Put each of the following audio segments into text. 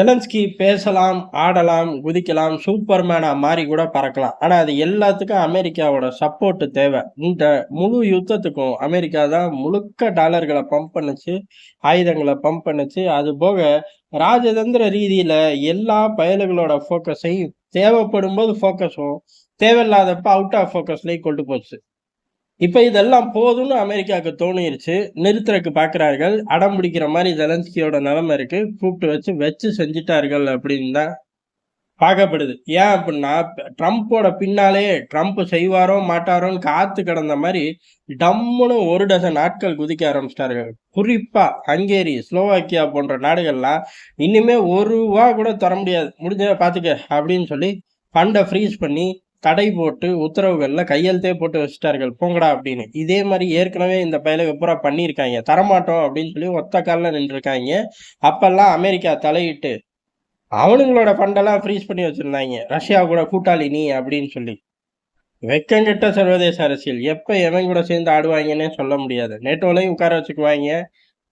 Zelensky பேசலாம், ஆடலாம், குதிக்கலாம், சூப்பர்மேனாக மாறி கூட பறக்கலாம். ஆனால் அது எல்லாத்துக்கும் அமெரிக்காவோட சப்போர்ட்டு தேவை. இந்த முழு யுத்தத்துக்கும் அமெரிக்கா தான் முழுக்க டாலர்களை பம்ப் பண்ணுச்சு, ஆயுதங்களை பம்ப் பண்ணுச்சு. அதுபோக ராஜதந்திர ரீதியில் எல்லா பயல்களோட ஃபோக்கஸையும் தேவைப்படும் போது ஃபோக்கஸும், தேவையில்லாதப்ப அவுட் ஆஃப் ஃபோக்கஸ்லேயும் கொண்டு போச்சு. இப்போ இதெல்லாம் போதும்னு அமெரிக்காவுக்கு தோணிருச்சு. நிறுத்துறக்கு பார்க்குறார்கள் அடம் பிடிக்கிற மாதிரி ஜெலன்ஸ்கியோட நிலைமை இருக்கு. கூப்பிட்டு வச்சு வச்சு செஞ்சுட்டார்கள் அப்படின்னு தான் பார்க்கப்படுது. ஏன் அப்படின்னா ட்ரம்ப்போட பின்னாலேயே ட்ரம்ப் செய்வாரோ, மாட்டாரோன்னு காத்து கிடந்த மாதிரி டம்முன்னு ஒரு டசன் நாட்கள் குதிக்க ஆரம்பிச்சிட்டார்கள் குறிப்பாக ஹங்கேரி, ஸ்லோவாக்கியா போன்ற நாடுகள்லாம் இனிமே ஒரு ரூபா கூட தர முடியாது. முடிஞ்ச பார்த்துக்க அப்படின்னு சொல்லி ஃபண்டை ஃப்ரீஸ் பண்ணி தடை போட்டு உத்தரவுகளில் கையெழுத்தே போட்டு வச்சுட்டார்கள். போங்கடா அப்படின்னு. இதே மாதிரி ஏற்கனவே இந்த பயலை பூரா பண்ணியிருக்காங்க தரமாட்டோம் அப்படின்னு சொல்லி ஒத்த காலில் நின்றுருக்காங்க அப்பெல்லாம் அமெரிக்கா தலையிட்டு அவனுங்களோட ஃபண்டெல்லாம் ஃப்ரீஸ் பண்ணி வச்சுருந்தாங்க ரஷ்யா கூட கூட்டாளி நீ அப்படின்னு சொல்லி. வெக்கங்கிட்ட சர்வதேச அரசியல். எப்போ எவன் கூட சேர்ந்து ஆடுவாங்கன்னே சொல்ல முடியாது. நேட்டோலையும் உட்கார வச்சுக்குவாங்க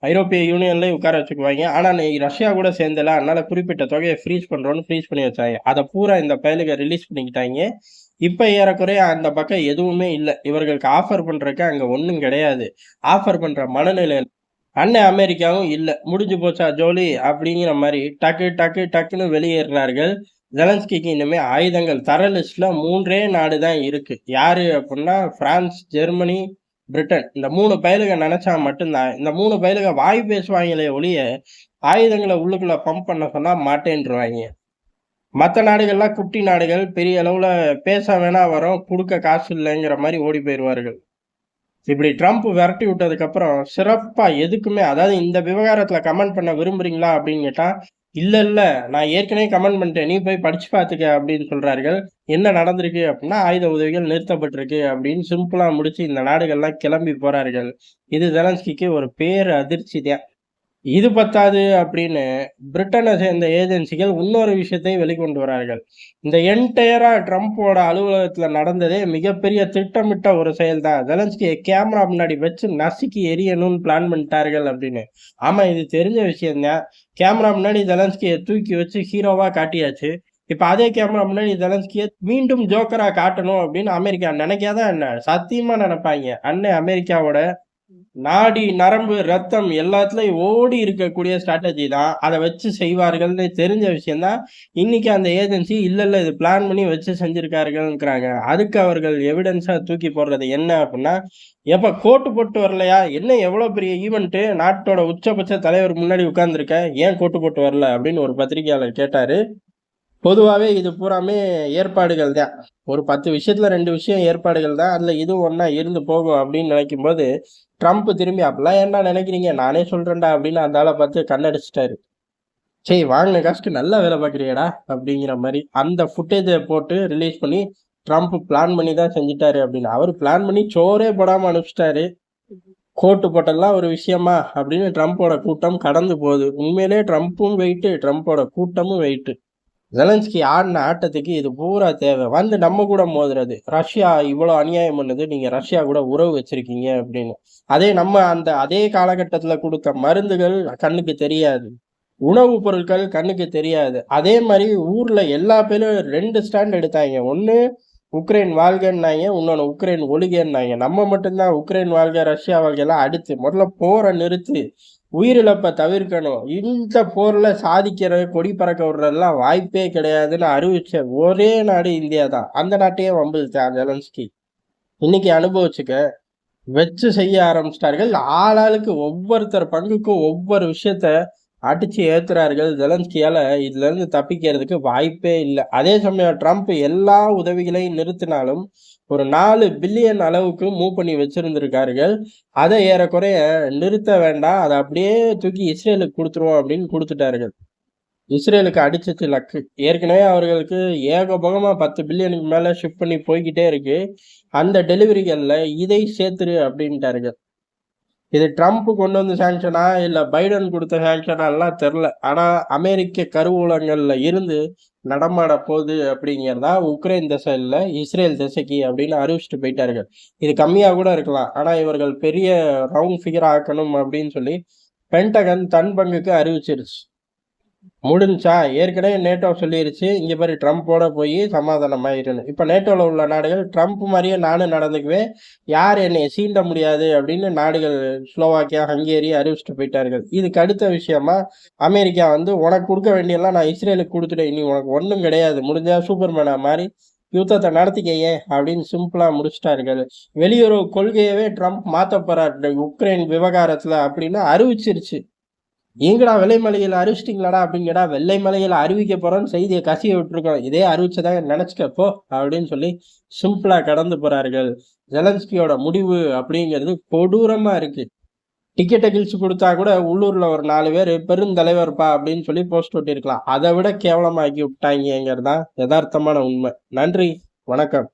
ஐரோப்பிய யூனியன்லேயே உட்கார வச்சுக்குவாங்க ஆனால் நீ ரஷ்யா கூட சேர்ந்தல, அதனால குறிப்பிட்ட தொகையை ஃப்ரீஸ் பண்ணுறோன்னு ஃப்ரீஸ் பண்ணி வச்சாங்க அதை பூரா இந்த பயலுக ரிலீஸ் பண்ணிக்கிட்டாங்க இப்போ ஏறக்குறைய அந்த பக்கம் எதுவுமே இல்லை இவர்களுக்கு ஆஃபர் பண்ணுறக்கு அங்கே ஒன்றும் கிடையாது. ஆஃபர் பண்ணுற மனநிலை அண்ணன் அமெரிக்காவும் இல்லை முடிஞ்சு போச்சா ஜோலி அப்படிங்கிற மாதிரி டக்கு டக்கு டக்குன்னு வெளியேறினார்கள். ஜெலன்ஸ்கிக்கு இனிமேல் ஆயுதங்கள் தர லிஸ்ட்ல மூன்றே நாடு தான் இருக்கு. யாரு அப்படின்னா பிரான்ஸ், ஜெர்மனி, பிரிட்டன். இந்த மூணு பயலுக நினைச்சா மட்டும்தான் இந்த மூணு பயலுக வாய் பேசுவாங்களே ஒழிய, ஆயுதங்களை உள்ளுக்குள்ள பம்ப் பண்ண சொன்னா மாட்டேன்ருவாங்க மற்ற நாடுகள்லாம் குட்டி நாடுகள். பெரிய அளவுல பேச வேணா வரோம், கொடுக்க காசு இல்லைங்கிற மாதிரி ஓடி போயிடுவார்கள் இப்படி ட்ரம்ப் விரட்டி விட்டதுக்கப்புறம் சிறப்பா எதுக்குமே அதாவது இந்த விவகாரத்துல கமெண்ட் பண்ண விரும்புறீங்களா அப்படின்னு கேட்டா, இல்லை இல்லை நான் ஏற்கனவே கமெண்ட் பண்ணிட்டேன். நீ போய் படிச்சு பார்த்துக்க அப்படின்னு சொல்கிறார்கள் என்ன நடந்திருக்கு அப்படின்னா ஆயுத உதவிகள் நிறுத்தப்பட்டிருக்கு அப்படின்னு சிம்பிளாக முடித்து இந்த நாடுகள்லாம் கிளம்பி போகிறார்கள் இது ஜெலன்ஸ்கிக்கு ஒரு பேர் அதிர்ச்சி தான். இது பத்தாது அப்படின்னு பிரிட்டனை சேர்ந்த ஏஜென்சிகள் இன்னொரு விஷயத்தை வெளிக்கொண்டு வரார்கள். இந்த என்டையரா ட்ரம்ப்போட அலுவலகத்தில் நடந்ததே மிகப்பெரிய திட்டமிட்ட ஒரு செயல் தான். ஜெலன்ஸ்கியை கேமரா முன்னாடி வச்சு நசுக்கி எரியணும்னு பிளான் பண்ணிட்டார்கள் அப்படின்னு. ஆமா, இது தெரிஞ்ச விஷயம் தான். கேமரா முன்னாடி ஜெலன்ஸ்கியை தூக்கி வச்சு ஹீரோவா காட்டியாச்சு. இப்போ அதே கேமரா முன்னாடி ஜெலன்ஸ்கியை மீண்டும் ஜோக்கராக காட்டணும் அப்படின்னு அமெரிக்கா நினைக்காதான் என்ன? சத்தியமாக நினைப்பாங்க அன்னை அமெரிக்காவோட நாடி, நரம்பு, ரத்தம் எல்லாத்துலயும் ஓடி இருக்கக்கூடிய ஸ்ட்ராட்டஜி தான். அதை வச்சு செய்வார்கள்னு தெரிஞ்ச விஷயம்தான் இன்னைக்கு அந்த ஏஜென்சி இல்லை இல்லை இது பிளான் பண்ணி வச்சு செஞ்சிருக்கார்கள்ங்கிறாங்க. அதுக்கு அவர்கள் எவிடன்ஸா தூக்கி போடுறது என்ன அப்படின்னா எப்போ கோட்டு போட்டு வரலையா? என்ன எவ்வளோ பெரிய ஈவெண்ட்டு நாட்டோட உச்சபட்ச தலைவர் முன்னாடி உட்கார்ந்திருக்க. ஏன் கோட்டு போட்டு வரல? அப்படின்னு ஒரு பத்திரிக்கையாளர் கேட்டாரு. பொதுவாகவே இது பூராமே ஏற்பாடுகள் தான். ஒரு 10 விஷயத்துல ரெண்டு விஷயம் ஏற்பாடுகள் தான். அதில் இதுவும் ஒன்றா இருந்து போகும் அப்படின்னு நினைக்கும் போது ட்ரம்ப் திரும்பி அப்படிலாம் ஏன்டா நினைக்கிறீங்க? நானே சொல்கிறேன்டா அப்படின்னு அந்த பார்த்து கண்ணடிச்சிட்டாரு "சரி வாங்கின காசுக்கு நல்லா வேலை பார்க்குறியடா அப்படிங்கிற மாதிரி அந்த ஃபுட்டேஜை போட்டு ரிலீஸ் பண்ணி, ட்ரம்ப் பிளான் பண்ணி தான் செஞ்சுட்டாரு அப்படின்னு. அவர் பிளான் பண்ணி சோறே போடாமல் அனுப்பிச்சிட்டாரு கோட்டு போட்டெல்லாம் ஒரு விஷயமா? அப்படின்னு ட்ரம்ப்போட கூட்டம் கடந்து போகுது. உண்மையிலேயே ட்ரம்ப்பும் வெயிட்டு, ட்ரம்ப்போட கூட்டமும் வெயிட்டு. ஜெலன்ஸ்கி ஆடின ஆட்டத்துக்கு இது பூரா தேவை. வந்து நம்ம கூட மோதுறது. ரஷ்யா இவ்வளோ அநியாயம் பண்ணுது. நீங்கள் ரஷ்யா கூட உறவு வச்சிருக்கீங்க அப்படின்னு. அதே நம்ம அந்த அதே காலகட்டத்தில் கொடுத்த மருந்துகள் கண்ணுக்கு தெரியாது. உணவுப் பொருட்கள் கண்ணுக்கு தெரியாது. அதே மாதிரி ஊரில் எல்லா பேரும் ரெண்டு ஸ்டாண்ட் எடுத்தாங்க ஒன்று உக்ரைன் வாழ்கன்னாங்க இன்னொன்று உக்ரைன் ஒழுகன்னாங்க நம்ம மட்டும்தான் உக்ரைன் வாழ்க, ரஷ்யா வாழ்கலாம் அடுத்து. முதல்ல போரை நிறுத்து. உயிரிழப்பை தவிர்க்கணும். இந்த போரில் சாதிக்கிற, கொடி பறக்க விடுறதெல்லாம் வாய்ப்பே கிடையாதுன்னு அறிவிச்ச ஒரே நாடு இந்தியா தான். அந்த நாட்டையே வம்பிழுத்தான் ஜெலன்ஸ்கி. இன்னைக்கு அனுபவிச்சுக்க. வச்சு செய்ய ஆரம்பிச்சிட்டார்கள் ஆளாளுக்கு ஒவ்வொருத்தர் பங்குக்கும் ஒவ்வொரு விஷயத்த அடித்து ஏற்றுறார்கள் ஜெலன்ஸ்கியால் இதுலேருந்து தப்பிக்கிறதுக்கு வாய்ப்பே இல்லை அதே சமயம் ட்ரம்ப் எல்லா உதவிகளையும் நிறுத்தினாலும், ஒரு நாலு பில்லியன் அளவுக்கு மூவ் பண்ணி வச்சுருந்துருக்கார்கள் அதை ஏறக்குறைய நிறுத்த வேண்டாம். அதை அப்படியே தூக்கி இஸ்ரேலுக்கு கொடுத்துருவோம் அப்படின்னு கொடுத்துட்டார்கள் இஸ்ரேலுக்கு அடிச்சிச்சு லக்கு. ஏற்கனவே அவர்களுக்கு ஏகபோகமாக பத்து பில்லியனுக்கு மேலே ஷிஃப்ட் பண்ணி போய்கிட்டே இருக்குது அந்த டெலிவரிகளில் இதை சேர்த்துரு அப்படின்ட்டார்கள். இது ட்ரம்ப் கொண்டு வந்த சாங்ஷனா? இல்லை பைடன் கொடுத்த சாங்ஷனான்லாம் தெரில ஆனால் அமெரிக்க கருவூலங்களில் இருந்து நடமாட போகுது அப்படிங்கிறதா உக்ரைன் திசை இஸ்ரேல் திசைக்கு அப்படின்னு அறிவிச்சுட்டு போயிட்டார்கள். இது கம்மியாக கூட இருக்கலாம். ஆனால் இவர்கள் பெரிய ரவுண்ட் ஃபிகர் ஆக்கணும் அப்படின்னு சொல்லி பென்டகன் தன் பங்குக்கு அறிவிச்சிருச்சு. முடிஞ்சா ஏற்கனவே நேட்டோ சொல்லிருச்சு. இங்க பாரு ட்ரம்ப்போட போய் சமாதானம் ஆயிரணும் இப்ப நேட்டோல உள்ள நாடுகள் ட்ரம்ப் மாதிரியே நானும் நடந்துக்குவேன். யார் என்னை சீண்ட முடியாது அப்படின்னு நாடுகள் ஸ்லோவாக்கியா ஹங்கேரி அறிவிச்சுட்டு போயிட்டார்கள். இதுக்கு அடுத்த விஷயமா அமெரிக்கா வந்து உனக்கு கொடுக்க வேண்டியெல்லாம் நான் இஸ்ரேலுக்கு கொடுத்துட்டேன். இனி உனக்கு ஒன்றும் கிடையாது. முடிஞ்சா சூப்பர்மேனா மாதிரி யுத்தத்தை நடத்திக்கையே அப்படின்னு சிம்பிளா முடிச்சிட்டார்கள். வெளியுறவு கொள்கையவே ட்ரம்ப் மாத்த போறாரு. உக்ரைன் விவகாரத்துல அப்படின்னு அறிவிச்சிருச்சு. எங்கடா வெள்ளைமலையில் அறிவிச்சிட்டிங்களாடா அப்படிங்கடா கேட்டா வெள்ளை மலையில் அறிவிக்க போகிறோன்னு செய்தியை கசிய விட்டுருக்கோம். இதே அறிவிச்சதாக நினச்சிக்கப்போ அப்படின்னு சொல்லி சிம்பிளாக கடந்து போகிறார்கள் ஜெலன்ஸ்கியோட முடிவு அப்படிங்கிறது கொடூரமாக இருக்குது டிக்கெட்டை கிழிச்சு கொடுத்தா கூட உள்ளூரில் ஒரு நாலு பேர் பெருந்தலைவர்ப்பா அப்படின்னு சொல்லி போஸ்ட் ஒட்டியிருக்கலாம். அதை விட கேவலமாக்கி விட்டாங்கிறது தான் யதார்த்தமான உண்மை. நன்றி வணக்கம்.